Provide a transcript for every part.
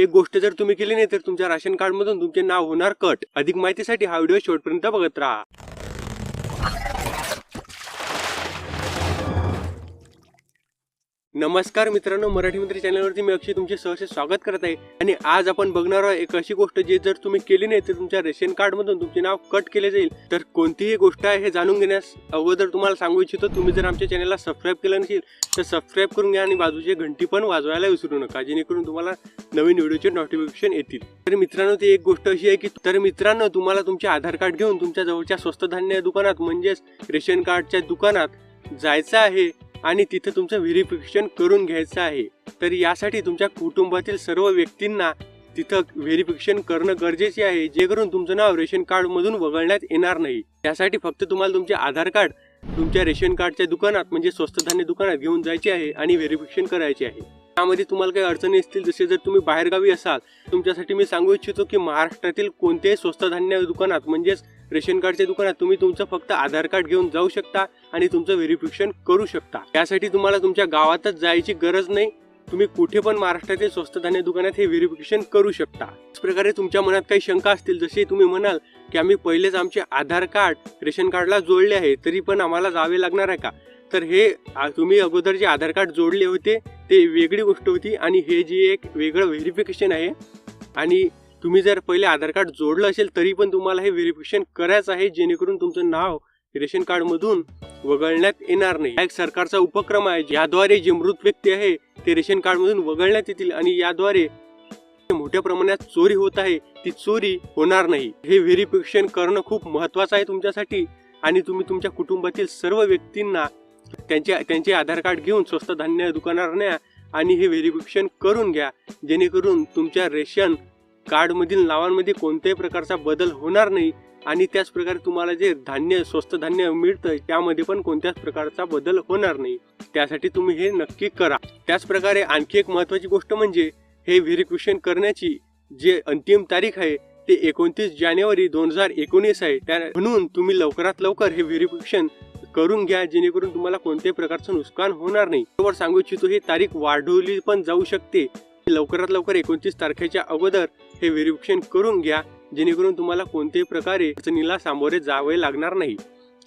एक गोष्ट जर तुम्ही केली नाही तर तुमच्या राशन कार्ड मधून तुमचे नाव होणार कट. अधिक माहितीसाठी हा व्हिडिओ शेवटपर्यंत बघत राहा. नमस्कार मित्रांनो मराठी मंत्री चॅनलवरती मी अक्षय तुमचे सहसे स्वागत करत आहे. आणि आज आपण बघणार आहोत एक अशी गोष्ट जी जर तुम्ही केली नाही तर तुमच्या रेशन कार्ड मधून तुमचे नाव कट केले जाईल. तर कोणतीही गोष्ट आहे हे जाणून घेण्यास अगोदर तुम्हाला सांगू इच्छितो तुम्ही जर आमच्या चॅनलला सबस्क्राईब केलं नसेल तर सबस्क्राईब करून घ्या आणि बाजूची घंटी पण वाजवायला विसरू नका जेणेकरून तुम्हाला नवीन व्हिडिओचे नोटिफिकेशन येतील. तर मित्रांनो ती एक गोष्ट अशी आहे की तर मित्रांनो तुम्हाला तुमचे आधार कार्ड घेऊन तुमच्या जवळच्या स्वस्त धान्य दुकानात म्हणजेच रेशन कार्डच्या दुकानात जायचं आहे. आणि तिथे तुमचं व्हेरिफिकेशन करून घ्यायचं आहे. तर यासाठी तुमच्या कुटुंबातील सर्व व्यक्तींना तिथं व्हेरिफिकेशन करणं गरजेचे आहे जे करून तुमचं नाव रेशन कार्ड मधून वगळण्यात येणार नाही. त्यासाठी फक्त तुम्हाला तुमचे आधार कार्ड तुमच्या रेशन कार्डच्या दुकानात म्हणजे स्वस्त धान्य दुकानात घेऊन जायचे आहे आणि व्हेरिफिकेशन करायचे आहे. त्यामध्ये तुम्हाला काही अडचणी असतील जसे जर तुम्ही बाहेरगावी असाल तुमच्यासाठी मी सांगू इच्छितो की महाराष्ट्रातील कोणत्याही स्वस्त धान्य दुकानात म्हणजेच रेशन कार्डच्या दुकानात तुम्ही तुमचं फक्त आधार कार्ड घेऊन जाऊ शकता आणि तुमचं व्हेरिफिकेशन करू शकता. त्यासाठी तुम्हाला तुमच्या गावातच जायची गरज नाही. तुम्ही कुठे पण महाराष्ट्रातील स्वस्त धान्य दुकानात हे व्हेरिफिकेशन करू शकता. त्याच प्रकारे तुमच्या मनात काही शंका असतील जसे तुम्ही म्हणाल की आम्ही पहिलेच आमचे आधार कार्ड रेशन कार्डला जोडले आहे तरी पण आम्हाला जावे लागणार आहे का? तर हे तुम्ही अगोदर जे आधार कार्ड जोडले होते ते वेगळी गोष्ट होती आणि हे जे एक वेगळं व्हेरिफिकेशन आहे आणि तुम्ही जर पहिले आधार कार्ड जोडलं असेल तरी पण तुम्हाला हे व्हेरिफिकेशन करायचं आहे जेणेकरून तुमचं नाव रेशन कार्ड मधून वगळण्यात येणार नाही. हा एक सरकारचा उपक्रम आहे याद्वारे जे मृत व्यक्ती आहे ते रेशन कार्ड मधून वगळण्यात येतील आणि याद्वारे मोठ्या प्रमाणात चोरी होत आहे ती चोरी होणार नाही. हे व्हेरिफिकेशन करणं खूप महत्वाचं आहे तुमच्यासाठी आणि तुम्ही तुमच्या कुटुंबातील सर्व व्यक्तींना त्यांचे त्यांचे आधार कार्ड घेऊन स्वस्त धान्य दुकानावर न्या आणि हे व्हेरिफिकेशन करून घ्या जेणेकरून तुमच्या रेशन कार्डमधील नावांमध्ये कोणत्याही प्रकारचा बदल होणार नाही आणि त्याच प्रकारे तुम्हाला जे धान्य स्वस्त धान्य मिळतं त्यामध्ये पण कोणत्याच प्रकारचा बदल होणार नाही. त्यासाठी तुम्ही हे नक्की करा. त्याच प्रकारे आणखी एक महत्वाची गोष्ट म्हणजे हे व्हेरिफिकेशन करण्याची जे अंतिम तारीख आहे ते एकोणतीस जानेवारी दोन हजार एकोणीस आहे. त्या म्हणून तुम्ही लवकरात लवकर हे व्हेरिफिकेशन करून घ्या जेणेकरून तुम्हाला कोणत्याही प्रकारचं नुकसान होणार नाही. बरोबर सांगू इच्छितो ही तारीख वाढवली पण जाऊ शकते. लवकरात लवकर एकोणतीस तारखेच्या अगोदर हे व्हेरिफिकेशन करून घ्या जेणेकरून तुम्हाला कोणत्याही प्रकारे अडचणीला सामोरे जावे लागणार नाही.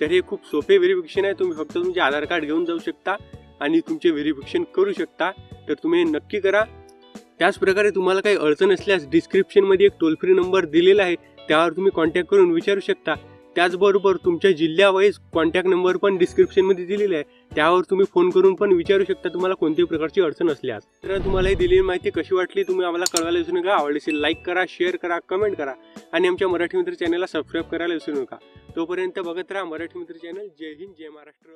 तर हे खूप सोपे व्हेरिफिकेशन आहे. तुम्ही फक्त तुमचे आधार कार्ड घेऊन जाऊ शकता आणि तुमचे व्हेरिफिकेशन करू शकता. तर तुम्ही हे नक्की करा. त्याच प्रकारे तुम्हाला काही अडचण असल्यास डिस्क्रिप्शनमध्ये एक टोल फ्री नंबर दिलेला आहे. त्यावर तुम्ही कॉन्टॅक्ट करून विचारू शकता. त्याचबरोबर तुमच्या जिल्ह्यावाईज कॉन्टॅक्ट नंबर पण डिस्क्रिप्शनमध्ये दिलेले आहे. त्यावर तुम्ही फोन करून पण विचारू शकता तुम्हाला कोणत्याही प्रकारची अडचण असल्यास. तर तुम्हाला ही दिलेली माहिती कशी वाटली तुम्ही आम्हाला कळवायला विसरू नका. आवडली असेल लाईक करा शेअर करा कमेंट करा आणि आमच्या मराठी मित्र चॅनलला सबस्क्राईब करायला विसरू नका. तोपर्यंत बघत राहा मराठी मित्र चॅनल जय हिंद जय महाराष्ट्र.